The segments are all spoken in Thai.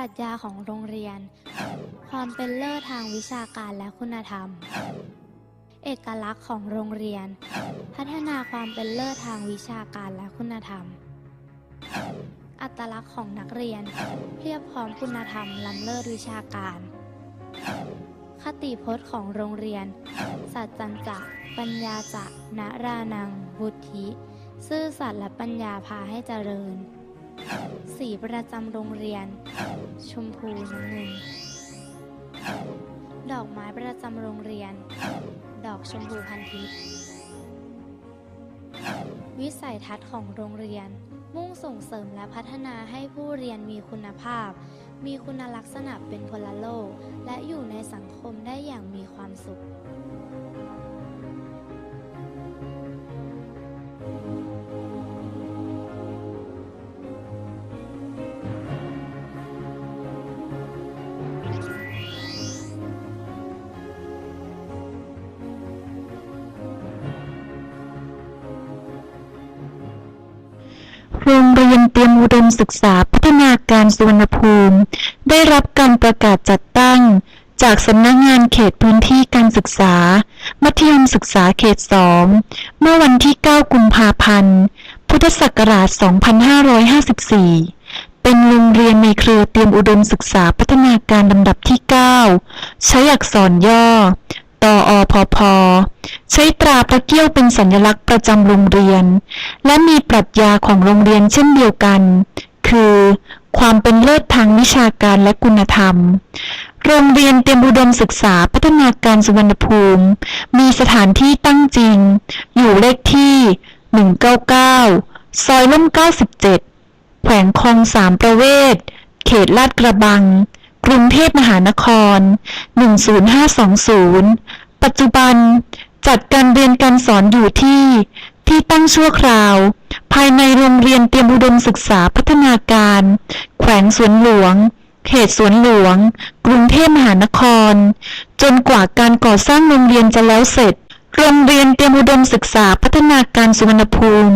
รัชญาของโรงเรียน ความเป็นเลิศทางวิชาการและคุณธรรม เอกลักษณ์ของโรงเรียน พัฒนาความเป็นเลิศทางวิชาการและคุณธรรม อัตลักษณ์ของนักเรียนเพียบพร้อมคุณธรรมล้ำเลิศวิชาการ คติพจน์ของโรงเรียน สัจจันจะปัญญาจะนารานัง บุตธิ ซื่อสัตย์และปัญญาพาให้เจริญ สีประจำโรงเรียน ชมพูน้ำเงิน ดอกไม้ประจำโรงเรียน ดอกชมพูพันทิพย์วิสัยทัศน์ของโรงเรียน มุ่งส่งเสริมและพัฒนาให้ผู้เรียนมีคุณภาพ มีคุณลักษณะเป็นพลโลก และอยู่ในสังคมได้อย่างมีความสุข โรงเตรียมอุดมศึกษาพัฒนาการสุวรรณภูมิ ได้รับการประกาศจัดตั้ง จากสำนักงานเขตพื้นที่การศึกษา มัธยมศึกษาเขต2เมื่อวันที่ 9 กุมภาพันธ์ พุทธศักราช 2554 เป็นโรงเรียนในเครือเตรียมอุดมศึกษาพัฒนาการลำดับที่ 9 ใช้อักษรย่อ ตออพพใช้ตราพระเกี้ยวเป็นสัญลักษณ์ประจำโรงเรียน และมีปรัชญาของโรงเรียนเช่นเดียวกัน คือ ความเป็นเลิศทางวิชาการและคุณธรรม โรงเรียนเตรียมอุดมศึกษาพัฒนาการสุวรรณภูมิ มีสถานที่ตั้งจริง อยู่เลขที่ 199 ซอยล่ม 97 แขวงคลองสามประเวศ เขตลาดกระบัง รุงเทพมหานคร 10520 ปัจจุบัน จัดการเรียนการสอนอยู่ที่ที่ตั้งชั่วคราว ภายในโรงเรียนเตรียมอุดมศึกษาพัฒนาการ แขวงสวนหลวง เขตสวนหลวง กรุงเทพมหานคร จนกว่าการก่อสร้างโรงเรียนจะแล้วเสร็จ โรงเรียนเตรียมอุดมศึกษาพัฒนาการสุวรรณภูมิ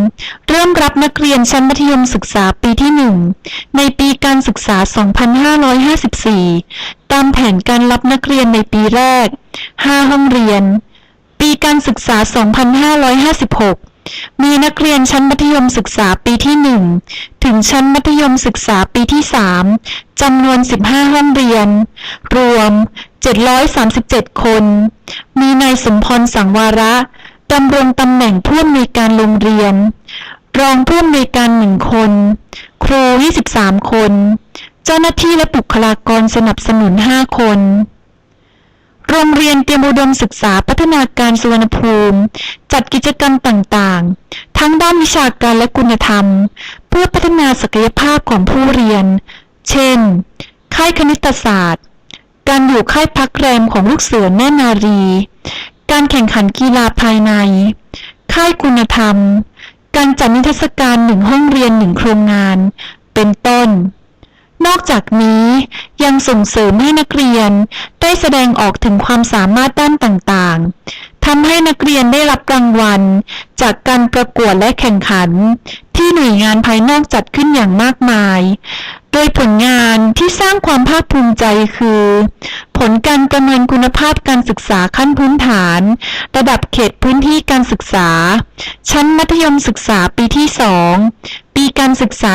เริ่มรับนักเรียนชั้นมัธยมศึกษาปีที่ 1 ในปีการศึกษา 2554 ตามแผนการรับนักเรียนในปีแรก 5 ห้องเรียน ปีการศึกษา 2556 มีนักเรียนชั้นมัธยมศึกษาปีที่ 1 ถึงชั้นมัธยมศึกษาปีที่ 3 จำนวน 15 ห้องเรียน รวม 737 คน มีนายสมพรสังวาระดำรงตำแหน่งผู้อำนวยการโรงเรียน รองผู้อำนวยการหนึ่งคน ครู 23 คน เจ้าหน้าที่และบุคลากรสนับสนุน 5 คน โรงเรียนเตรียมอุดมศึกษาพัฒนาการสุวรรณภูมิ จัดกิจกรรมต่างๆ ทั้งด้านวิชาการและคุณธรรม เพื่อพัฒนาศักยภาพของผู้เรียน เช่น ค่ายคณิตศาสตร์ การอยู่ค่ายพักแรมของลูกเสือแม่นารี การแข่งขันกีฬาภายใน ค่ายคุณธรรม การจัดนิทรรศการหนึ่งห้องเรียนหนึ่งโครงงาน เป็นต้น นอกจากนี้ยังส่งเสริมให้นักเรียนได้แสดงออกถึงความสามารถด้านต่างๆ ทำให้นักเรียนได้รับรางวัล จากการประกวดและแข่งขัน ที่หน่วยงานภายนอกจัดขึ้นอย่างมากมาย โดยผลงานที่สร้างความภาคภูมิใจคือ ผลการประเมินคุณภาพการศึกษาขั้นพื้นฐาน ระดับเขตพื้นที่การศึกษา ชั้นมัธยมศึกษาปีที่ 2 การศึกษา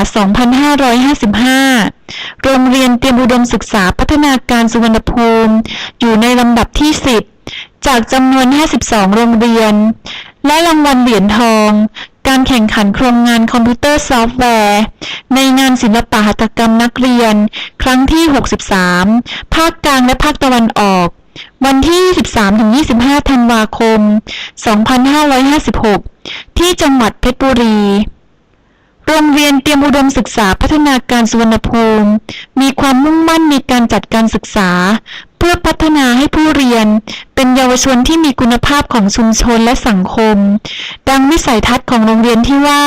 2555 โรงเรียนเตรียมอุดมศึกษาพัฒนาการสุวรรณภูมิ อยู่ในลำดับที่ 10 จากจำนวน 52 โรงเรียน และรางวัลเหรียญทอง การแข่งขันโครงงานคอมพิวเตอร์ซอฟต์แวร์ ในงานศิลปะหัตถกรรมนักเรียน ครั้งที่ 63 ภาคกลางและภาคตะวันออก วันที่ 23-25 ธันวาคม 2556 ที่จังหวัดเพชรบุรี โรงเรียนเตรียมอุดมศึกษาพัฒนาการสุวรรณภูมิ มีความมุ่งมั่นในการจัดการศึกษา เพื่อพัฒนาให้ผู้เรียน เป็นเยาวชนที่มีคุณภาพของชุมชนและสังคม ดังวิสัยทัศน์ของโรงเรียนที่ว่า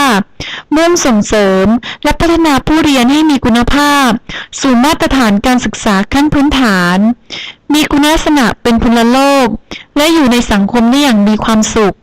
มุ่งส่งเสริมและพัฒนาผู้เรียนให้มีคุณภาพ สู่มาตรฐานการศึกษาขั้นพื้นฐาน มีคุณลักษณะเป็นพลโลก และอยู่ในสังคมได้อย่างมีความสุข